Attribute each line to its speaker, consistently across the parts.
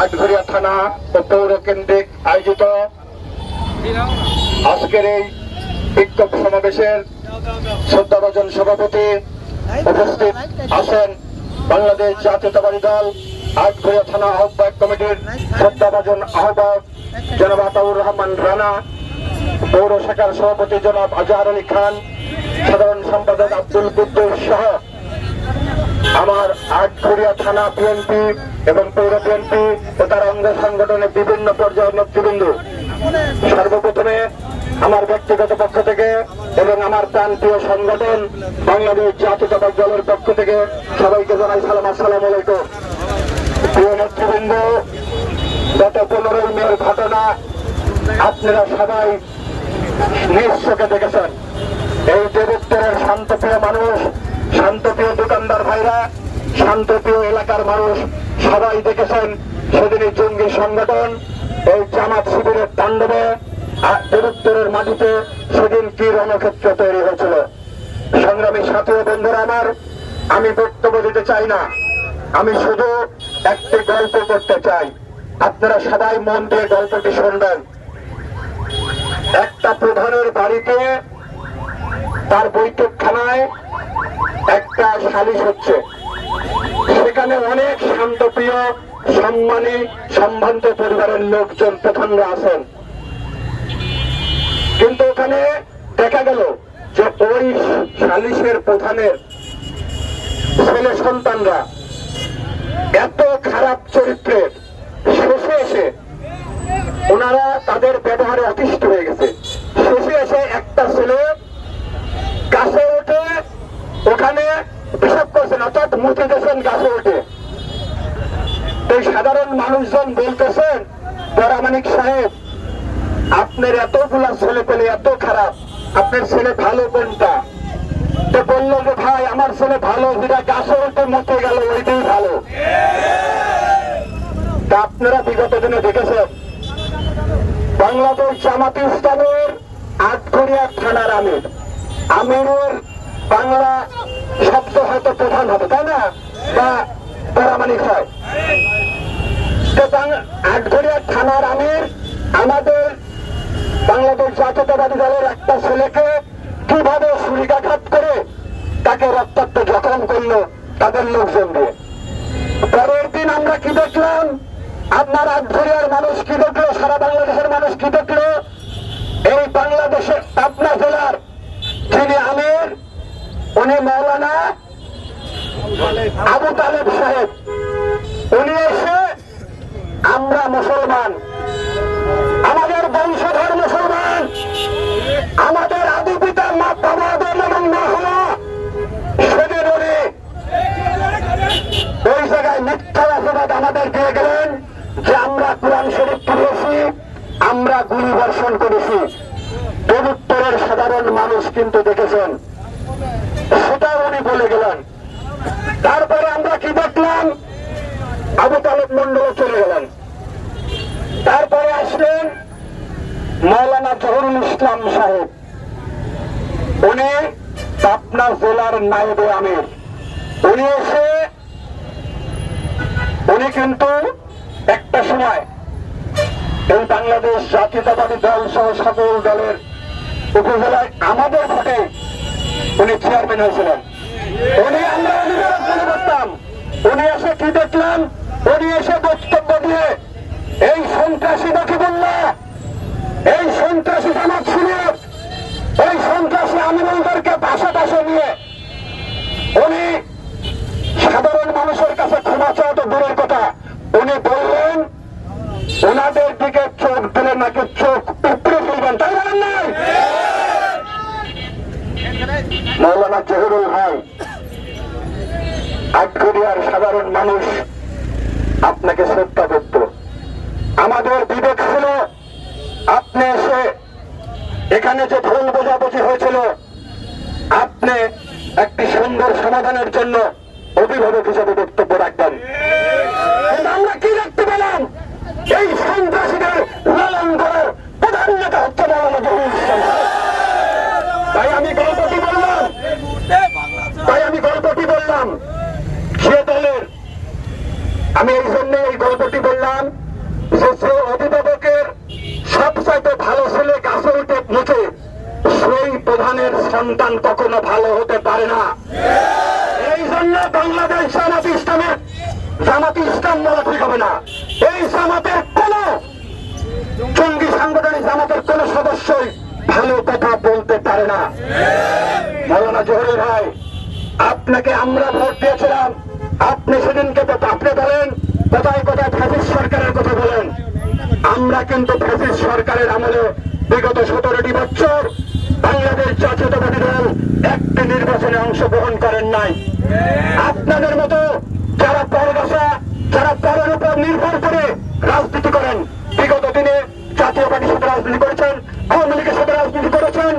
Speaker 1: আটঘরিয়া থানা ও পৌর কেন্দ্রিক আয়োজিত আজকের এই বিক্ষোভ সমাবেশের শ্রদ্ধাভাজন সভাপতি উপস্থিত আছেন বাংলাদেশ জাতীয়তাবাদী দল, আটঘরিয়া থানা আহ্বায়ক কমিটির শ্রদ্ধাভাজন আহ্বায়ক জনাব আতাউর রহমান রানা, পৌর শাখার সভাপতি জনাব আজহার আলী খান, সাধারণ সম্পাদক আব্দুল কুদ্দুস সহ আমার আটঘরিয়া থানা বিএনপি এবং পৌর বিএনপি ও তার অঙ্গ সংগঠনের বিভিন্ন পর্যায়ের নেতৃবৃন্দ। সর্বপ্রথমে আমার ব্যক্তিগত পক্ষ থেকে এবং আমার প্রান্তীয় সংগঠন বাংলাদেশ জাতীয়তাবাদী দলের পক্ষ থেকে সবাইকে জানাই সালাম, আসসালাম আলাইকুম। প্রিয় নেতৃবৃন্দ, গত পনেরোই মের ঘটনা আপনারা সবাই নিজ দেখেছেন। এই দেবোত্তরের শান্তপ্রিয় মানুষ, শান্তপ্রিয় দোকানদার ভাইরা শান্তপ্রিয় এলাকার মানুষ সবাই দেখেছেন সেদিনই জঙ্গি সংগঠন এই জামাত শিবিরের তাণ্ডবে আর দেবোত্তরের মাটিতে সেদিন কি রণক্ষেত্র তৈরি হয়েছিল। সংগ্রামী সাথী বন্ধুরা আমার, আমি বক্তব্য দিতে চাই না। আমি শুধু একটি গল্প করতে চাই। আপনারা সবাই মন দিয়ে গল্পটি শুনবেন। একটা প্রধানের বাড়িতে তার বৈঠকখানায় একটা সালিশ হচ্ছে। সেখানে অনেক শান্তপ্রিয়, সম্মানী, সম্ভ্রান্ত পরিবারের লোকজন প্রধানরা আছেন। কিন্তু ওখানে দেখা গেল যে ওই সালিশের প্রধানের ছেলে সন্তানরা এত খারাপ চরিত্রের শেষে এসে ওনারা তাদের ব্যবহারে অতিষ্ঠ হয়ে গেছে। শেষে এসে একটা ছেলে গাছে উঠে ওখানে হিসাব করছেন অর্থাৎ মুতে গেছেন গাছে উঠে তো এই সাধারণ মানুষজন বলতেছেন পরামানিক সাহেব আপনার এতগুলা ছেলে এত খারাপ, আপনার ছেলে ভালো কোনটা? তো বলল যে, ভাই, আমার ছেলে ভালো যেটা গাছে উঠে মতে গেল, ওইটাই ভালো। তা আপনারা বিগত দিনে দেখেছেন, বাংলাদেশ জামাত ইসলামের আটঘরিয়া থানার আমির। আমিরের বাংলা শব্দ হয়তো প্রধান হবে, তাই না? বা পরামানিক হয়। তো আটঘরিয়া থানার আমির আমাদের বাংলাদেশ জাতীয়তাবাদী দলের একটা ছেলেকে কীভাবে ছুরিকাঘাত করে তাকে রক্তাক্ত জখম করল তাদের লোকজন দিয়ে। পরের দিন আমরা কি দেখলাম? আপনার আটঘরিয়ার মানুষ কি দেখল? সারা বাংলাদেশের অপবাদ আমাদের দিয়ে গেলেন? যে আমরা কোরআন শরীফ পড়েছি, আমরা গুলি বর্ষণ করেছি। দেবোত্তরের সাধারণ মানুষ কিন্তু দেখেছেন। সেটাও উনি বলে গেলেন। তারপরে আমরা কি দেখলাম? আবু তালেব মন্ডলে চলে গেলেন। তারপরে আসলেন মৌলানা জহরুল ইসলাম সাহেব। উনি পাবনা জেলার নায়েবে আমির। উনি এসে উনি কিন্তু একটা সময় এই বাংলাদেশ জাতীয়তাবাদী দল সহ সকল দলের উপজেলায় আমাদের ভোটে উনি চেয়ারম্যান হয়েছিলেন। উনি আমরা উনি এসে কি দেখলাম? উনি এসে বক্তব্য দিয়ে এই সন্ত্রাসী দেখি বলল এই সন্ত্রাসী জামাত শিবির এই সন্ত্রাসী আমিনুলদেরকে পাশে পাশে নিয়ে উনি আটঘরিয়ার সাধারণ মানুষ আপনাকে শ্রদ্ধা করত। আমাদের বিবেক ছিল, আপনি এসে এখানে যে ভুল বোঝাবুঝি হয়েছিল, আপনি একটি সুন্দর সমাধানের জন্য অভিভাবক হিসেবে বক্তব্য রাখবেন। আমরা কি দেখতে পেলাম? এই সন্ত্রাসীদের লালন করার প্রধান নেতা হচ্ছে মৌলানা জহুরুল তাই আমি গল্পটি বললাম। তাই আমি গল্পটি বললাম। আমি এই জন্য এই গল্পটি বললাম যে যে অভিভাবকের সবচাইতে ভালো ছেলে গাছে উঠে মুখে, সেই প্রধানের সন্তান কখনো ভালো হতে পারে না। এই জন্য বাংলাদেশ জামাত ইসলামের, জামাত ইসলাম বলা ঠিক হবে না। এই জামাতের কোন জঙ্গি সাংগঠনিক জামাতের কোন সদস্যই ভালো কথা বলতে পারে না। মৌলানা জহরুল ভাই, আপনাকে আমরা ভোট দিয়েছিলাম। আপনি সেদিনকে আপনি বলেন, কোথায় কোথায় ফ্যাসিস সরকারের কথা বলেন। আমরা কিন্তু ফ্যাসিস সরকারের আমলে বিগত সতেরোটি বছর বাংলাদেশ জাতীয়তাবাদী দল একটি নির্বাচনে অংশগ্রহণ করেন নাই। আপনাদের মতো যারা পরবাসা যারা পরের উপর নির্ভর করে রাজনীতি করেন, বিগত দিনে জাতীয় পার্টির সাথে রাজনীতি করেছেন, আওয়ামী লীগের সাথে রাজনীতি করেছেন,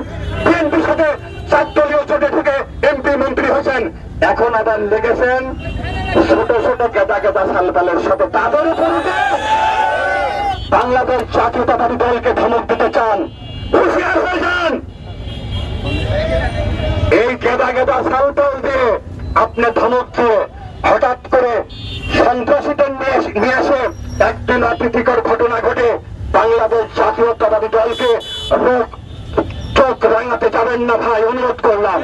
Speaker 1: বিএনপির সাথে চার দলীয় জোটে থেকে এমপি মন্ত্রী হয়েছেন, এখন আবার লেগেছেন ছোট ছোট গেদা গেদা সালপালের সাথে তাদের উপর বাংলাদেশ জাতীয়তাবাদী দলকে ধমক দিতে চান। এই গেদা গেদা সালপাল দিয়ে আপনি ধমক দিয়ে হঠাৎ করে সন্ত্রাসীদের নিয়ে এসে- একদিন অপ্রীতিকর ঘটনা ঘটে। বাংলাদেশ জাতীয়তাবাদী দলকে রোগ চোখ রাঙাতে যাবেন না ভাই, অনুরোধ করলাম।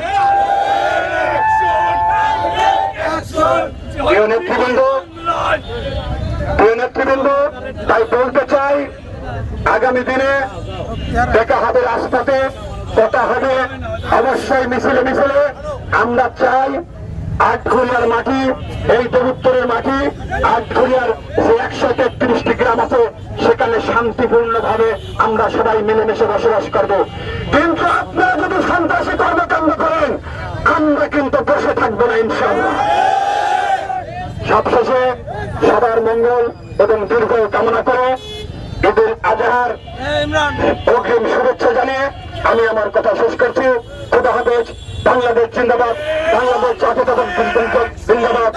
Speaker 1: তাই বলতে চাই, আগামী দিনে দেখা হবে রাজপথে, কথা হবে অবশ্যই মিছিলে মিছিলে। আমরা চাই আটঘরিয়ার মাটি, এই দেবুত্তরের মাটি আটঘরিয়ার যে একশো তেত্রিশটি গ্রাম আছে, সেখানে শান্তিপূর্ণ ভাবে আমরা সবাই মিলেমিশে বসবাস করব। কিন্তু আপনারা যদি সন্ত্রাসী কর্মকাণ্ড করেন, আমরা কিন্তু বসে থাকব না ইনশাল্লাহ সবশেষে সবার মঙ্গল এবং দীর্ঘ কামনা করে ঈদুল আজহার অগ্রিম শুভেচ্ছা জানিয়ে আমি আমার কথা শেষ করছি। খুদা হাফেজ, বাংলাদেশ জিন্দাবাদ, বাংলাদেশ জাতীয়তাবাদ জিন্দাবাদ। ধন্যবাদ।